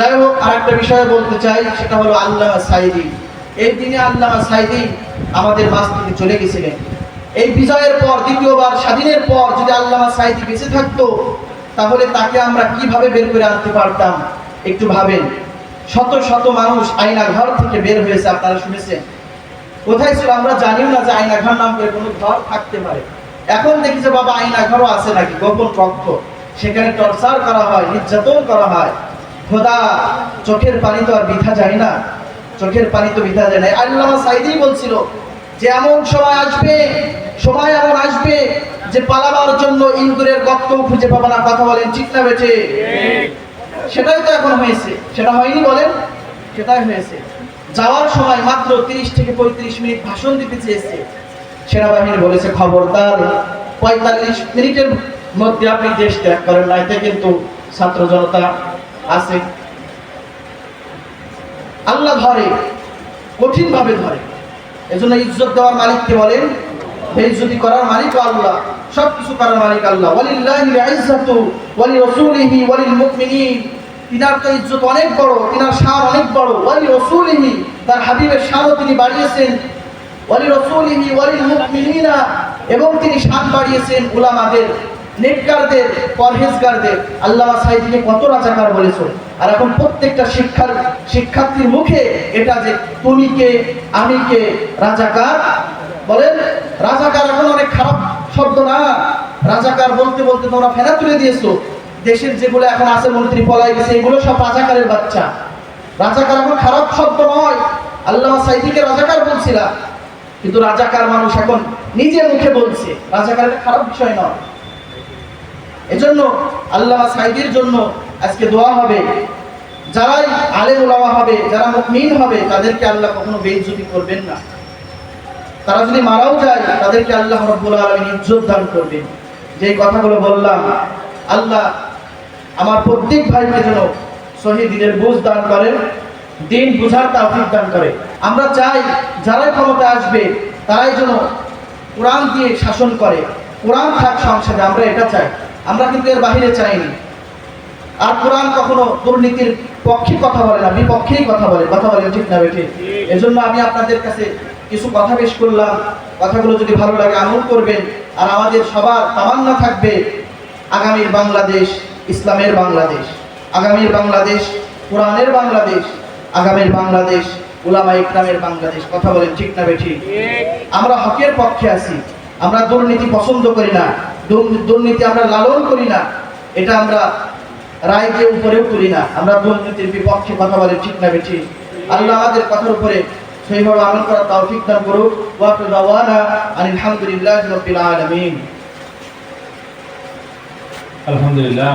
যাই হোক আর একটা বিষয় বলতে চাই, সেটা হলো আল্লাহ সাইদি। এই দিনে আল্লাহ সাইদি আমাদের মাঝ থেকে চলে গেছিলেন। এই বিজয়ের পর, দ্বিতীয়বার, স্বাধীনের পর যদি আল্লাহ সাইদি বেঁচে থাকতো, তাহলে তাকে আমরা কীভাবে বের করে আনতে পারতাম? একটু ভাবেন। শত শত মানুষ আয়না ঘর থেকে বের হয়েছে, আপনারা শুনেছেন। কোথায় ছিল? আমরা জানিও না যে আয়না ঘর নাম করে কোনো ঘর থাকতে পারে। এখন দেখি যে বাবা আয়না ঘরও আছে নাকি? গোপন কক্ষ। সেখানে টর্চার করা হয়, নির্যাতন করা হয়। খোদা, চোখের পানি তো আর বৃথা যায় না। চোখের পানি তো বৃথা যায় না। আল্লাহ সাইদি বলছিল যে এমন সময় আসবে, সময় এমন আসবে যে পালাবার জন্য ইন্দুরের গর্ত খুঁজে পাবে না। কথা বলেন ঠিক বেঠে? সেটাই তো এখন হয়েছে। সেটা হয়নি বলেন? সেটাই হয়েছে। যাওয়ার সময় মাত্র তিরিশ থেকে পঁয়ত্রিশ মিনিট ভাষণ দিতে চেয়েছে। সেনাবাহিনী বলেছে, খবরদার, পঁয়তাল্লিশ মিনিটের মধ্যে আপনি দেশ ত্যাগ করেন, নাইতে কিন্তু ছাত্র জনতা আছে। আল্লাহ ধরে কঠিন ভাবে ধরে। এজন্য ইজ্জত দেওয়ার মালিককে বলেন, বেইজ্জতি করার মালিক আল্লাহ সব কিছু করার মালিক আল্লাহ। ইজ্জাতু ওয়ালি রাসূলিহি ওয়ালিল মুমিনিন তিনার তো ইজ্জত অনেক বড়, তিনার শান অনেক বড়। ওয়ালি রাসূলিহি তার হাবিবের শানও তিনি বাড়িয়েছেন। ওয়ালি রাসূলিহি ওয়ালিল মুমিনিনা এবং তিনি শান বাড়িয়েছেন উলামাদের। নেককারদের, পরহেজগারদের, আল্লামা সাইদিকে কত রাজাকার বলেছ? আর এখন প্রত্যেকটা শিক্ষার, শিক্ষার্থীর মুখে এটা যে তুমি কে, আমি কে, রাজাকার? বলেন, রাজাকার এখন অনেক খারাপ শব্দ না? রাজাকার বলতে বলতে তোমরা ফেরা তুলে দিয়েছ। দেশের যেগুলো এখন আছে মন্ত্রী পলাই গেছে, এগুলো সব রাজাকারের বাচ্চা। রাজাকার এখন খারাপ শব্দ নয়। আল্লাহ সাইদিকে রাজাকার বলছিলাম। কিন্তু রাজাকার মানুষ এখন নিজে মুখে বলছে। রাজাকার খারাপ বিষয় নয়। এজন্য আল্লাহ সাইদের জন্য আজকে দোয়া হবে। যারাই আলেম ওলামা হবে, যারা মুকমিন হবে, তাদেরকে আল্লাহ কখনো বেইজ্জতি করবেন না। তারা যদি মারাও যায়, তাদেরকে আল্লাহ রব্বুল আলমিন ইজ্জত দান করবেন। যে কথাগুলো বললাম, আল্লাহ আমার প্রত্যেক ভাইকে যেন শহীদ দিনের বুঝ দান করেন, দিন বুঝার তাফিক দান করে। আমরা চাই, যারাই ক্ষমতা আসবে, তারাই যেন কোরআন দিয়ে শাসন করে। কোরআন থাক সংসদে, আমরা এটা চাই। আমরা কিন্তু এর বাহিরে চাইনি। আর কোরআন কখনো দুর্নীতির পক্ষে কথা বলে না, বিপক্ষেই কথা বলে কথা বলে ঠিক না বেঠিক এজন্য আমি আপনাদের কাছে কিছু কথা পেশ করলাম। কথাগুলো যদি ভালো লাগে, আমল করবেন। আর আমাদের সবার তামান্না থাকবে, আগামীর বাংলাদেশ ইসলামের বাংলাদেশ, আগামীর বাংলাদেশ কোরআনের বাংলাদেশ, আগামীর বাংলাদেশ উলামা ইকরামের বাংলাদেশ। কথা বলেন ঠিক না বেঠিক আমরা হকের পক্ষে আছি, আমরা দুর্নীতি পছন্দ করি না। দুর্নীতি আমরা লালন করি না, এটা আমরা রায়কে উপরেও করি না। আমরা দুর্নীতির বিপক্ষে কথা বলি ঠিক না বেঠি। আল্লাহ আমাদের কথার উপরে সেইভাবে আমল করুক। ওয়া দাওয়ানা আনিল রাব্বিল আলামিন। আলহামদুলিল্লাহ